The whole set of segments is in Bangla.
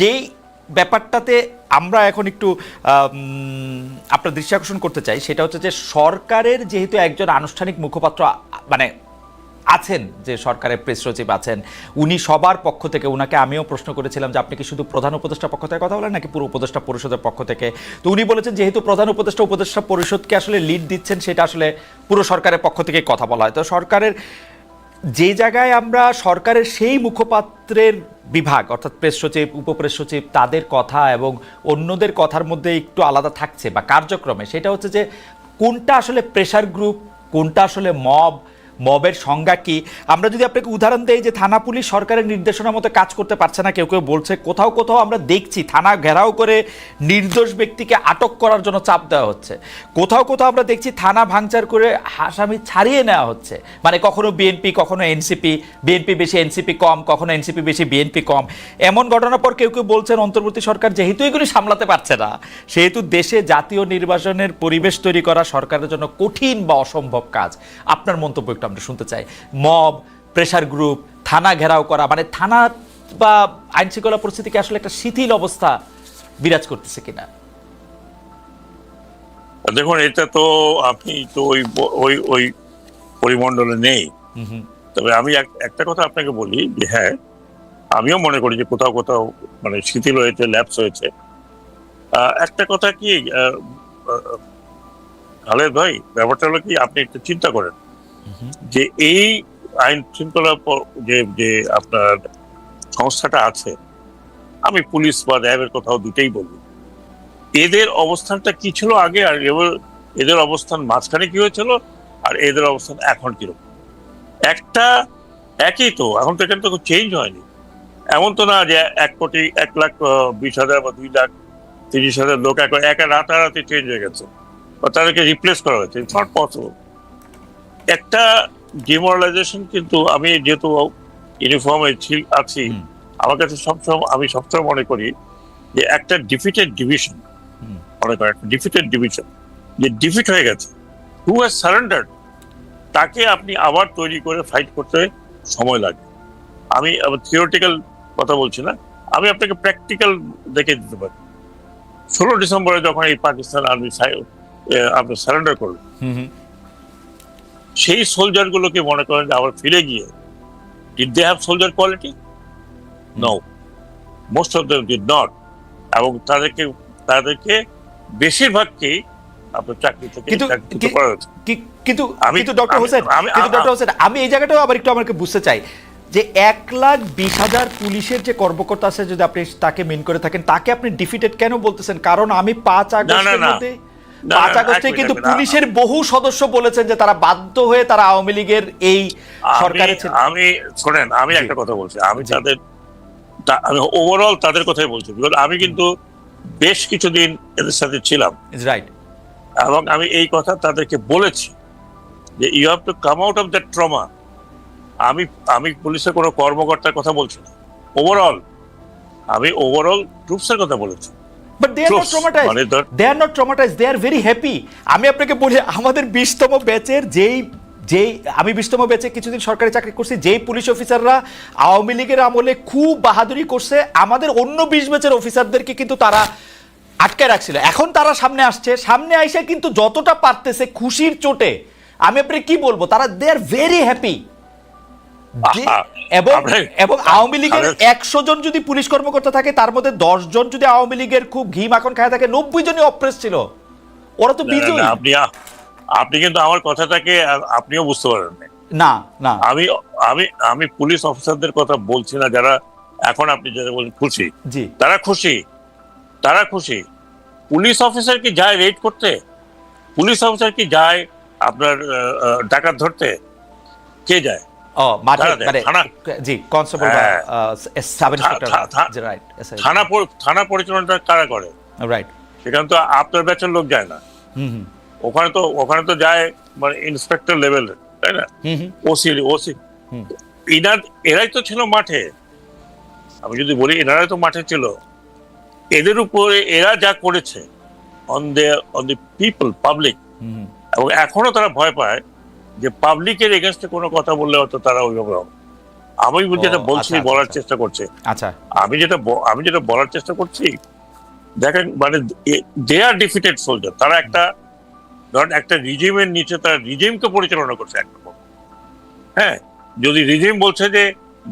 যেই ব্যাপারটাতে আমরা এখন একটু আপনার দৃষ্টি আকর্ষণ করতে চাই, সেটা হচ্ছে যে সরকারের যেহেতু একজন আনুষ্ঠানিক মুখপাত্র মানে আছেন, যে সরকারের প্রেস সচিব আছেন, উনি সবার পক্ষ থেকে, উনাকে আমিও প্রশ্ন করেছিলাম যে আপনি কি শুধু প্রধান উপদেষ্টার পক্ষ থেকে কথা বলেন, নাকি পুরো উপদেষ্টা পরিষদের পক্ষ থেকে? তো উনি বলেছেন যেহেতু প্রধান উপদেষ্টা উপদেষ্টা পরিষদকে আসলে লিড দিচ্ছেন, সেটা আসলে পুরো সরকারের পক্ষ থেকে কথা বলা হয়। তো সরকারের যে জায়গায় আমরা সরকারের সেই মুখপাত্রের বিভাগ, অর্থাৎ প্রেস সচিব উপপ্রেস সচিব, তাদের কথা এবং অন্যদের কথার মধ্যে একটু আলাদা থাকছে বা কার্যক্রমে, সেটা হচ্ছে যে কোনটা আসলে প্রেশার গ্রুপ কোনটা আসলে মব মবের সংজ্ঞা কি? আমরা যদি আপনাকে উদাহরণ দেই যে থানা পুলিশ সরকারের নির্দেশনা মতো কাজ করতে পারছে না, কেউ কেউ বলছে, কোথাও কোথাও আমরা দেখছি থানা ঘেরাও করে নির্দোষ ব্যক্তিকে আটক করার জন্য চাপ দেওয়া হচ্ছে। কোথাও কোথাও আমরা দেখছি থানা ভাঙচার করে আসামি ছাড়িয়ে নেওয়া হচ্ছে। মানে কখনো বিএনপি কখনো এনসিপি বিএনপি বেশি এনসিপি কম, কখনো এনসিপি বেশি বিএনপি কম। এমন ঘটনার পর কেউ কেউ বলছেন, অন্তর্বর্তী সরকার যেহেতু এগুলি সামলাতে পারছে না, সেহেতু দেশে জাতীয় নির্বাচনের পরিবেশ তৈরি করা সরকারের জন্য কঠিন বা অসম্ভব কাজ। আপনার মন্তব্য একটু আমরা শুনতে চাই। মব প্রেশার গ্রুপ থানা ঘেরাও করা মানে থানা বা আইন শৃঙ্খলা পরিস্থিতিকে আসলে একটা শিথিল অবস্থা বিরাজ করতেছে কিনা? দেখুন এটা তো আপনি তো ওই ওই ওই পরিমণ্ডলে নেই। তবে আমি একটা কথা আপনাকে বলি যে হ্যাঁ আমিও মনে করি যে কোথাও কোথাও মানে শিথিল হয়েছে ল্যাপস হয়েছে। একটা কথা কি খালেদ ভাই ব্যাপারটা হলো কি আপনি একটু চিন্তা করেন। যে এই আইন শৃঙ্খলা যে যে আপনার সংস্থাটা আছে, আমি পুলিশ বা র্যাবের কথাও দুটেই বলব। এদের অবস্থানটা কি ছিল আগে? আর এদের অবস্থান মাঝখানে কি হয়েছিল? আর এদের অবস্থান এখন কীরকম? একটা, একই তো, এখন তো এখানে তো চেঞ্জ হয়নি। এমন তো না যে এক কোটি, এক লাখ বিশ হাজার বা দুই লাখ, তিরিশ হাজার লোক এক রাতারাতি চেঞ্জ হয়ে গেছে। বা তাদেরকে রিপ্লেস করা হয়েছে। ইটস নট পসিবল একটা ডিমোরালাইজেশন কিন্তু আমি যেহেতু ইউনিফর্মে আছি আমার কাছে সবসময় আমি সবসময় মনে করি যে একটা ডিফিটেড ডিভিশন। মনে করেন একটা ডিফিটেড ডিভিশন যে ডিফিট হয়ে গেছে হু হ্যাজ সারেন্ডার্ড তাকে আপনি আবার তৈরি করে ফাইট করতে সময় লাগে। আমি থিওরিটিক্যাল কথা বলছি না আমি আপনাকে প্র্যাকটিক্যাল দেখে দিতে পারি। ষোলো ডিসেম্বরে যখন এই পাকিস্তান আর্মি আপনি সারেন্ডার করল সেই সোলজার গুলোকে মনে করেন আবার ফিরে গিয়ে did they have soldier quality no most of them did not এবং তাদেরকে তাদেরকে বেশিরভাগকেই আপনার চাকরি থেকে কিন্তু- করা হয়েছে কিন্তু আমি- কিন্তু ডক্টর হোসেন আমি- কিন্তু ডক্টর হোসেন আমি এই জায়গাটাও আবার একটু আমাকে বুঝতে চাই যে এক লাখ বিশ হাজার পুলিশের যে কর্মকর্তা আছে যদি আপনি তাকে মিন করে থাকেন তাকে আপনি ডিফিটেড কেন বলতেছেন? কারণ আমি পাঁচ আগস্টের মধ্যে পাঁচ আগস্টে কিন্তু পুলিশের বহু সদস্য বলেছেন যে তারা বাধ্য হয়ে তারা আওয়ামী লীগের এই সরকারে আমি শোনেন আমি একটা কথা বলছি। আমি তাদের আমি ওভারঅল তাদের কথাই বলছি। আমি কিন্তু বেশ কিছুদিন এদের সাথে ছিলাম। রাইট এবং আমি এই কথা তাদেরকে বলেছি যে you have to come out of that trauma আমি আমি পুলিশের কোনো কর্মকর্তার কথা বলছি না। ওভারঅল আমি ওভারঅল ট্রুপসের কথা বলেছি। But they are not traumatize they are not traumatize they are very happy আমি আপনাকে বলি আমাদের বিশতম ব্যাচের যেই যেই আমি বিশতম ব্যাচে কিছুদিন সরকারি চাকরি করছি যেই পুলিশ অফিসাররা আওয়ামী লীগের আমলে খুব বাহাদুরি করছে আমাদের অন্য বিশ ব্যাচের অফিসারদেরকে কিন্তু তারা আটকে রাখছিল। এখন তারা সামনে আসছে সামনে আইসে কিন্তু যতটা পারতেছে খুশির চোটে। আমি আপনাকে কি বলব? তারা দে আর ভেরি হ্যাপি এবং এবং আওয়ামী লীগের একশো জন যদি পুলিশ কর্মকর্তা থাকে তার মধ্যে দশ জন যদি আওয়ামী লীগের খুব ঘি মাখন খায় থাকে নব্বই জনই অপ্রেস ছিল। ওরা তো বিজয়ী। আপনি আপনি কিন্তু আমার কথাটাকে আপনিও বুঝতে পারেন না। না। আমি আমি আমি পুলিশ অফিসারদের কথা বলছি না যারা এখন আপনি যারা বলেন খুশি। তারা খুশি। তারা খুশি। পুলিশ অফিসার কি যায় রেড করতে? পুলিশ অফিসার কি যায় আপনার ডাকাত ধরতে? কে যায়? ও মাঠে মানে থানা- জি কনস্টেবল হ্যাঁ। সাব ইন্সপেক্টর রাইট থানা থানা পরিচালনাটা কারা করে? রাইট সেখানে তো আপনার ব্যাচের লোক যায় না। ওখানে তো ওখানে তো যায় মানে ইন্সপেক্টর লেভেল তাই না? OC OC. ইনার এরাই তো ছিল মাঠে। আমি যদি বলি এনারাই তো মাঠে ছিল। এদের উপরে এরা যা করেছে on they on the people public. এবং এখনও তারা ভয় পায় যে পাবলিকের এগেনস্টে কোনো কথা বললে হয়তো তারা ওইভাবে হবে। আমি যেটা বলছি আচ্ছা, আচ্ছা, বলার আচ্ছা। চেষ্টা করছে। আচ্ছা। আমি যেটা আমি যেটা বলার চেষ্টা করছি দেখেন মানে দে আর ডিফিটেড সোলজার তারা একটা ধরেন একটা রিজিমের নিচে তারা রিজিমকে পরিচালনা করছে একরকম হ্যাঁ যদি রিজিম বলছে যে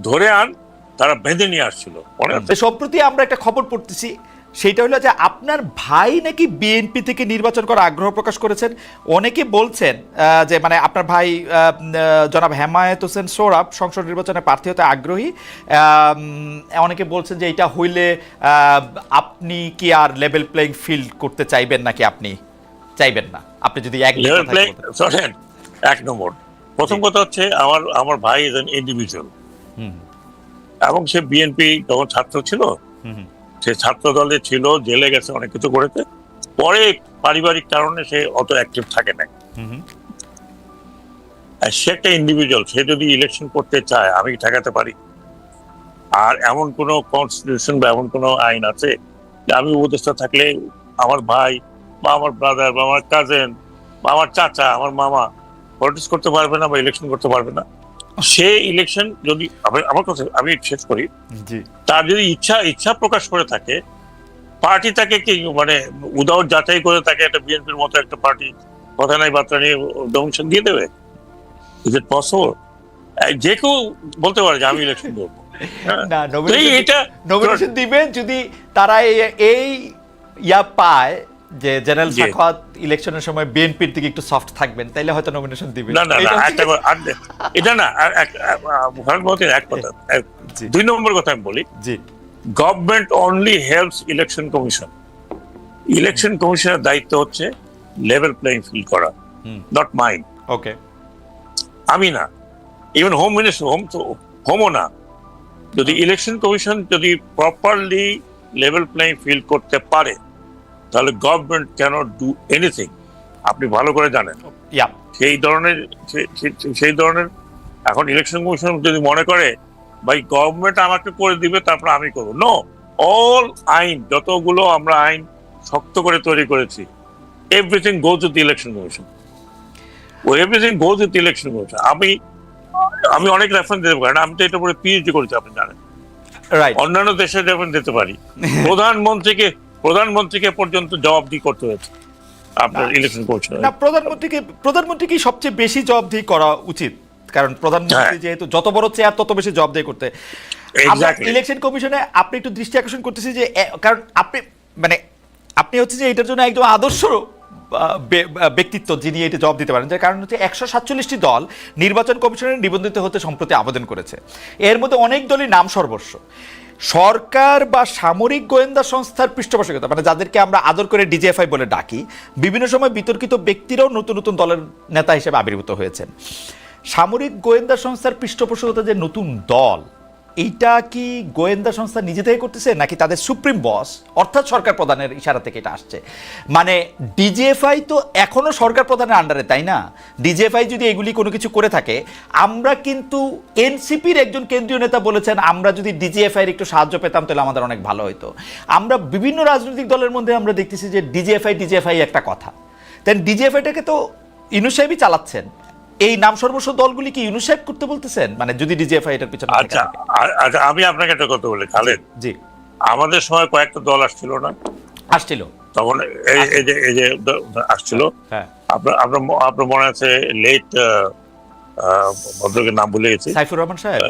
ধরে আন তারা বেঁধে নিয়ে আসছিল। সম্প্রতি আমরা একটা খবর পড়তেছি সেটা হলো যে আপনার ভাই নাকি বিএনপি থেকে নির্বাচন করার আগ্রহ প্রকাশ করেছেন? অনেকে বলছেন যে মানে আপনার ভাই জনাব হেমায়েত হোসেন সোরাব সংসদ নির্বাচনে প্রার্থী হতে আগ্রহী। অনেকে বলছেন যে এটা হইলে আপনি কি আর লেভেল প্লেইং ফিল্ড করতে চাইবেন নাকি আপনি? চাইবেন না। আপনি যদি এক এক নম্বর। প্রথম কথা হচ্ছে আমার আমার ভাই ইজ এন ইন্ডিভিজুয়াল এবং সে বিএনপি যখন ছাত্র ছিল। সে ছাত্র দলে ছিল জেলে গেছে অনেক কিছু করেছে। পরে পারিবারিক কারণে সে অত অ্যাক্টিভ থাকে না সে একটা ইন্ডিভিজুয়াল সে যদি ইলেকশন করতে চায় আমি ঠেকাতে পারি? আর এমন কোন কনস্টিটিউশন বা এমন কোন আইন আছে যে আমি উপদেষ্টা থাকলে আমার ভাই বা আমার ব্রাদার বা আমার কাজেন বা আমার চাচা আমার মামা পলিটিক্স করতে পারবে না বা ইলেকশন করতে পারবে না? সে ইলেকশন যদি আমার কথা আমি শেষ করি। তার যদি ইচ্ছা ইচ্ছা প্রকাশ করে থাকে পার্টি তাকে কি মানে উদাউট যাচাই করে তাকে একটা বিএনপির মতো একটা পার্টি কথা নাই বার্তা নিয়ে ডোমিনেশন দিয়ে দেবে? ইজ ইট পসিবল যে কেউ বলতে পারে যে আমি ইলেকশন করব। হ্যাঁ। না নমিনেশন দিবেন যদি তারা এই- এই ইয়া পায় যে জেনারেল সাখাওয়াত ইলেকশনের সময় বিএনপির দিকে একটু সফট থাকবেন তাইলে হয়তো নমিনেশন দিবেন। না না না এটা একটা আর এটা না আর এক- কথা। জি। দুই নম্বর কথা আমি বলি। জি। Government only helps election commission election কমিশনের দায়িত্ব হচ্ছে লেভেল প্লেইং ফিল করা হুম। নট মাইন্ড ওকে আমি না। ইভেন হোম মিনিস্টার হোম তো হোমও না। যদি ইলেকশন কমিশন যদি প্রপারলি লেভেল প্লেইং ফিল করতে পারে তাহলে গভর্নমেন্ট ক্যানট ডু এনিথিং আপনি ভালো করে জানেন। ইয়া সেই ধরনের সেই ধরনের এখন ইলেকশন কমিশন যদি মনে করে ভাই গভর্নমেন্ট আমাকে করে দিবে তারপর আমি করব। নো অল আইন যতগুলো আমরা আইন শক্ত করে তৈরি করেছি everything goes with election commission O everything goes with election commission আমি আমি অনেক রেফারেন্স দিতে পারি আমি তো এটা পরে পিএইচডি করেছি আপনি জানেন। অন্যান্য দেশে রেফারেন্স দিতে পারি। প্রধানমন্ত্রীকে প্রধানমন্ত্রীকে পর্যন্ত জবাবদি করতে হয়েছে। আপনার ইলেকশন কমিশন না প্রধানমন্ত্রীকে প্রধানমন্ত্রীকে সবচেয়ে বেশি জবাবদিহি করা উচিত। কারণ প্রধানমন্ত্রী হ্যাঁ। যেহেতু যত বড় চেয়ার তত বেশি জবাবদিহি করতে। ইলেকশন কমিশনে আপনি একটু দৃষ্টি আকর্ষণ করতেছি যে কারণ আপনি মানে আপনি হচ্ছে যে এটার জন্য একদম আদর্শ ব্যক্তিত্ব যিনি এটা জবাব দিতে পারেন। যার কারণ হচ্ছে একশো সাতচল্লিশটি দল নির্বাচন কমিশনের নিবন্ধিত হতে সম্প্রতি আবেদন করেছে। এর মধ্যে অনেক দলই নাম সর্বস্ব। সরকার বা সামরিক গোয়েন্দা সংস্থার পৃষ্ঠপোষকতা মানে যাদেরকে আমরা আদর করে ডিজিএফআই বলে ডাকি, বিভিন্ন সময় বিতর্কিত ব্যক্তিরাও নতুন নতুন দলের নেতা হিসেবে আবির্ভূত হয়েছেন। সামরিক গোয়েন্দা সংস্থার পৃষ্ঠপোষকতা যে নতুন দল এইটা কি গোয়েন্দা সংস্থা নিজে থেকে করতেছে নাকি তাদের সুপ্রিম বস, অর্থাৎ সরকার প্রধানের ইশারা থেকে এটা আসছে? মানে ডিজিএফআই তো এখনও সরকার প্রধানের আন্ডারে তাই না? ডিজিএফআই যদি এগুলি কোনো কিছু করে থাকে, আমরা কিন্তু এনসিপির একজন কেন্দ্রীয় নেতা বলেছেন, আমরা যদি ডিজিএফআই এর একটু সাহায্য পেতাম তাহলে আমাদের অনেক ভালো হতো আমরা বিভিন্ন রাজনৈতিক দলের মধ্যে আমরা দেখতেছি যে ডিজিএফআই ডিজিএফআই একটা কথা। দেন ডিজিএফআইটাকে তো সাহেবই চালাচ্ছেন। এই নাম সর্বস্ব দলগুলি কি ইউনুস সাহেব করতে বলতেছেন? মানে যদি ডিজিএফআই এটার পিছনে আচ্ছা আচ্ছা আমি আপনাকে একটা কথা বলি খালেদ। জি। আমাদের সময় কয়েকটা দল আসছিল না? আসছিল। তখন এই- যে এই যে আসছিল। হ্যাঁ। আপনার আপনার আপনার মনে আছে লেট ভদ্রকের নাম ভুলে গেছি। সাইফুর রহমান সাহেব?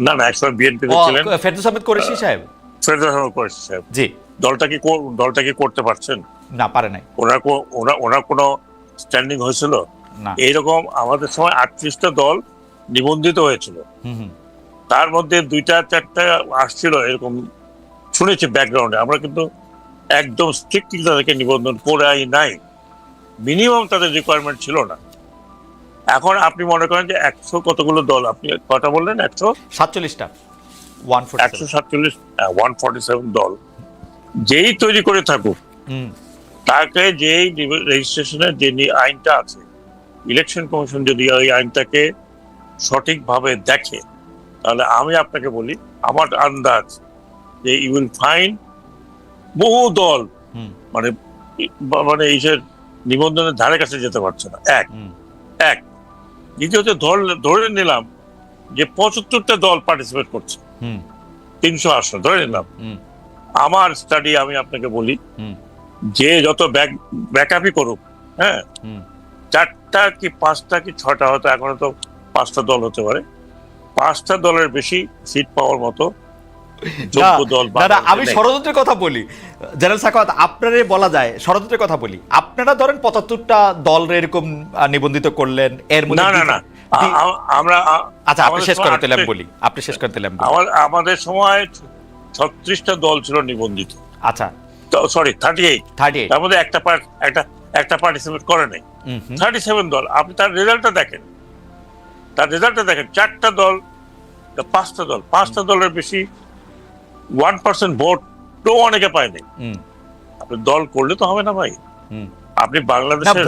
না না একসময় বিএনপি ছিলেন। ফেরদৌস আহমেদ কোরেশি সাহেব? ফেডারেশন করেছে সাহেব। জি। দলটা কি দলটা কি করতে পারছেন? না পারে নাই। ওনার ওনার কোনো স্ট্যান্ডিং হয়েছিল? এইরকম আমাদের সময় আটত্রিশটা দল নিবন্ধিত হয়েছিল। তার মধ্যে দুইটা চারটা আসছিল এরকম শুনেছি ব্যাকগ্রাউন্ডে আমরা কিন্তু একদম স্ট্রিক্টলি তাদেরকে নিবন্ধন করাই নাই। মিনিমাম তাদের রিকোয়ারমেন্ট ছিল না। এখন আপনি মনে করেন যে একশো কতগুলো দল আপনি কথা বললেন? একশো? সাতচল্লিশটা। ওয়ান একশো সাতচল্লিশ ওয়ান ফর্টি সেভেন দল। যেই তৈরি করে থাকুক হুম। তাকে যেই রেজিস্ট্রেশনের যে আইনটা আছে ইলেকশন কমিশন যদি ওই আইনটাকে সঠিকভাবে দেখে তাহলে আমি আপনাকে বলি আমার আন্দাজ যে ইউ উইল ফাইন বহু দল মানে মানে এইসের নিবন্ধনের ধারে কাছে যেতে পারছে না। এক। এক। দ্বিতীয়ত ধর ধরে নিলাম যে পঁচাত্তরটা দল পার্টিসিপেট করছে। তিনশো আসন ধরে নিলাম। আমার স্টাডি আমি আপনাকে বলি যে যত ব্যাক ব্যাকআপই করুক হ্যাঁ? হুম। চারটা কি পাঁচটা কি ছটা হতো এখনও তো পাঁচটা দল হতে পারে। পাঁচটা দলের বেশি সিট পাওয়ার মতো আমি ষড়যন্ত্রের কথা বলি। জেনারেল সাখাওয়াত আপনারে বলা যায় ষড়যন্ত্রের কথা বলি। আপনারা ধরেন পঁচাত্তরটা দল এরকম নিবন্ধিত করলেন এর মধ্যে না না না আমরা আচ্ছা আপনি শেষ আমি আটত্রিশ- বলি। আপনি শেষ বলি। আমার- আমাদের সময় ছত্রিশটা দল ছিল নিবন্ধিত। আচ্ছা। Sorry thirty eight thirty eight তার মধ্যে একটা part- একটা একটা পার্টিসিপেট করে নাই। থার্টি সেভেন দল আপনি তার রেজাল্টটা দেখেন। তার রেজাল্টটা দেখেন চারটা দল পাঁচটা দল পাঁচটা দলের বেশি ওয়ান পার্সেন্ট ভোট তো অনেকে পায়নি আপনি দল করলে তো হবে না ভাই। আপনি বাংলাদেশের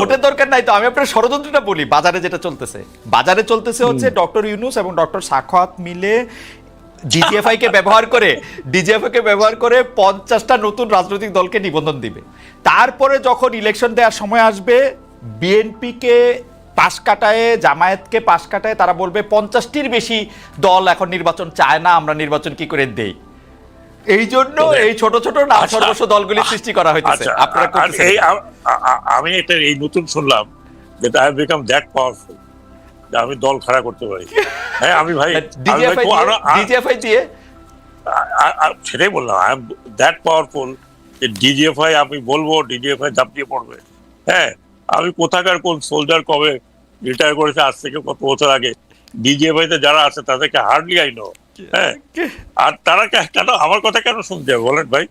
ভোটের। দরকার নাই তো। আমি আপনার ষড়যন্ত্রটা বলি বাজারে যেটা চলতেছে। বাজারে চলতেছে হচ্ছে ডক্টর ইউনুস এবং ডক্টর সাখাওয়াত মিলে ডিজিএফআই কে ব্যবহার করে ডিজিএফআই কে ব্যবহার করে পঞ্চাশটা নতুন রাজনৈতিক দলকে নিবন্ধন দিবে। তারপরে যখন ইলেকশন দেওয়ার সময় আসবে বিএনপি কে পাশ কাটায় জামায়াতকে পাশ কাটায় তারা বলবে পঞ্চাশটির বেশি দল এখন নির্বাচন চায় না আমরা নির্বাচন কি করে দেই? এই জন্য এই ছোট ছোট নাম আচ্ছা, সর্বস্ব দলগুলি সৃষ্টি করা হয়েছে আচ্ছা আপনারা আমি এটা এই নতুন শুনলাম যে আই বিকাম দ্যাট পাওয়ারফুল আমি দল খাড়া করতে পারি। হ্যাঁ আমি ভাই ডিজিএফআই দিয়ে সেটাই বললাম আই এম দ্যাট পাওয়ারফুল যে ডিজিএফআই আমি বলব ডিজিএফআই ঝাঁপিয়ে পড়বে। হ্যাঁ আমি কোথাকার কোন সোলজার কবে রিটায়ার করেছে আজ থেকে কত বছর আগে? ডিজিএফআই তে যারা আছে তাদেরকে হার্ডলি আই নো হ্যাঁ আর তারা কেন আমার কথা কেন শুনতে হবে? বলেন ভাই।